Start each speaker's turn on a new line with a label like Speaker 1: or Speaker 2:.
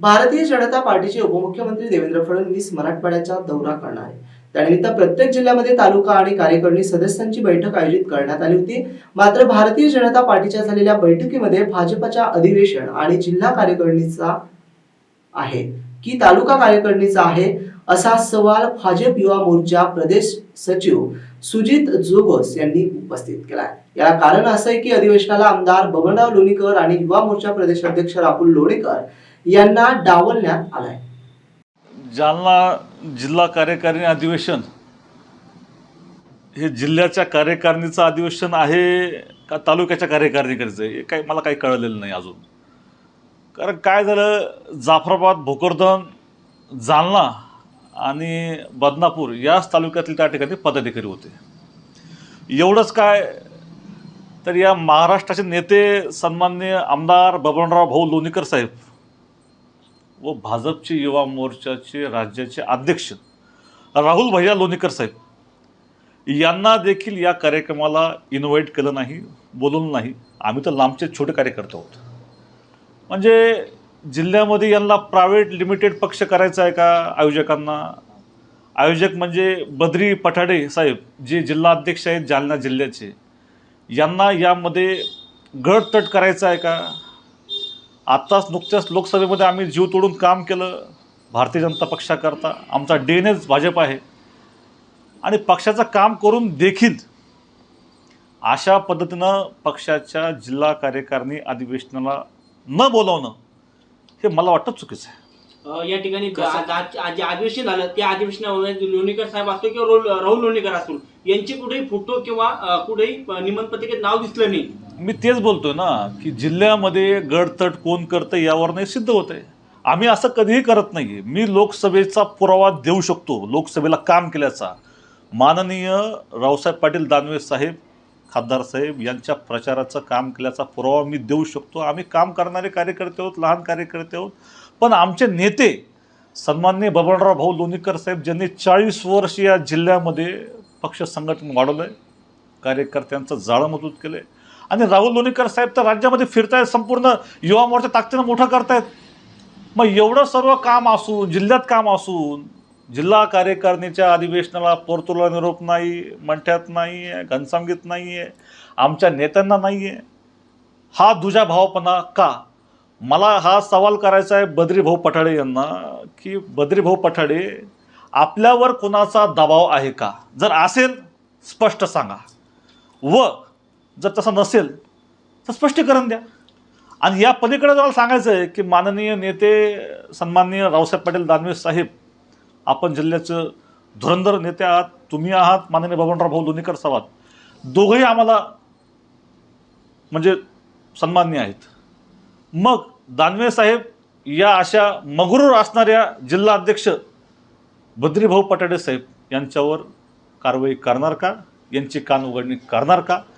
Speaker 1: भारतीय जनता पार्टीचे उपमुख्यमंत्री देवेंद्र फडणवीस मराठवाड्याचा दौरा करणार आहे त्यानिमित्त प्रत्येक जिल्ह्यामध्ये तालुका आणि कार्यकारिणी सदस्यांची बैठक आयोजित करण्यात आली होती. मात्र भारतीय जनता पार्टीच्या झालेल्या बैठकीमध्ये भाजपच्या अधिवेशन आणि जिल्हा कार्यकारिणीचा आहे की तालुका कार्यकारिणीचा आहे असा सवाल भाजप युवा मोर्चा प्रदेश सचिव सुजित जोगस यांनी उपस्थित केला याला कारण असं आहे की अधिवेशनाला आमदार बबनराव लोणीकर आणि युवा मोर्चा प्रदेश अध्यक्ष राहुल लोणीकर यांना डावलण्यात आलाय.
Speaker 2: जालना जिल्हा कार्यकारिणी अधिवेशन हे जिल्ह्याच्या कार्यकारिणीचं अधिवेशन आहे का तालुक्याच्या कार्यकारिणीकडचं? हे काही मला काही कळलेलं नाही अजून. कारण काय झालं जाफराबाद भोकरदन जालना आणि बदनापूर याच तालुक्यातील त्या ठिकाणी पदाधिकारी होते. एवढंच काय तर या महाराष्ट्राचे नेते सन्माननीय आमदार बबनराव भाऊ लोणीकर साहेब व भाजपचे युवा मोर्चाचे राज्याचे अध्यक्ष राहुल भैया लोणीकर साहेब. यांना देखील या कार्यक्रमाला इन्व्हाइट केलं नाही बोलवलं नाही. आम्ही तर लांबचे छोटे कार्यकर्ते आहोत. म्हणजे जिल्ह्यामध्ये यांना प्रायव्हेट लिमिटेड पक्ष करायचा आहे का आयोजकांना? आयोजक म्हणजे बद्री पठाडे साहेब जे जिल्हा अध्यक्ष आहेत जालना जिल्ह्याचे. यांना यामध्ये गडतट करायचं आहे का? आत्ताच नुकत्याच लोकसभेमध्ये आम्ही जीव तोडून काम केलं. भारतीय जनता पक्षाकरता आमचा डी एन एच भाजप आहे. आणि पक्षाचं काम करून देखील अशा पद्धतीनं पक्षाच्या जिल्हा कार्यकारिणी अधिवेशनाला न बोलावणं हे मला वाटतं चुकीचं आहे.
Speaker 3: अ, या ठिकाणी आज- जे अधिवेशन झालं त्या अधिवेशनामध्ये लोणीकर साहेब असतो किंवा रोल- राहुल लोणीकर असतो यांचे कुठेही फोटो किंवा अ, कुठेही निमंत्रण पत्रिकेत नाव दिसलं नाही.
Speaker 2: मी तेच बोलतोय ना की जिल्ह्यामध्ये गडतट कोण करतं यावर नाही सिद्ध होत आहे. आम्ही असं कधीही करत नाही मी लोकसभेचा पुरावा देऊ शकतो लोकसभेला काम केल्याचा. माननीय रावसाहेब पाटील दानवे साहेब खासदार साहेब यांच्या प्रचाराचं काम केल्याचा पुरावा मी देऊ शकतो. आम्ही काम करणारे कार्यकर्ते आहोत लहान कार्यकर्ते आहोत. पण आमचे नेते सन्मान्य बबनराव भाऊ लोणीकर साहेब ज्यांनी चाळीस वर्ष या जिल्ह्यामध्ये पक्ष संघटन वाढवलं आहे कार्यकर्त्यांचं जाळं मजबूत केलं आहे आणि राहुल लोणीकर साहेब तर राज्यामध्ये फिरतायत संपूर्ण युवा मोर्चा ताकदीनं मोठं करतायत. मग एवढं सर्व काम असून जिल्ह्यात काम असून जिल्हा कार्यकारिणीच्या अधिवेशनाला पोर्तुला निरोप नाही मंठ्यात नाही आहे घनसंगीत नाही आहे आमच्या नेत्यांना नाही आहे हा दुजा भावपणा का? मला हा सवाल करायचा आहे बद्रीभाऊ पठाडे यांना की बद्रीभाऊ पठाडे आपल्यावर कुणाचा दबाव आहे का? जर असेल स्पष्ट सांगा. व जर तसं नसेल तर स्पष्टीकरण द्या. आणि या पलीकडे मला सांगायचं आहे की माननीय नेते सन्माननीय रावसाहेब पाटील दानवे साहेब आपण जिल्ह्याचं धुरंधर नेते आहात तुम्ही आहात माननीय बबनराव भाऊ लोणीकर साहेब दोघंही आम्हाला म्हणजे सन्मान्य आहेत. मग दानवे साहेब या अशा मगरूर असणाऱ्या जिल्हा अध्यक्ष बद्रीभाऊ पटाडे साहेब यांच्यावर कारवाई करणार का? यांची कान उघडणी करणार का?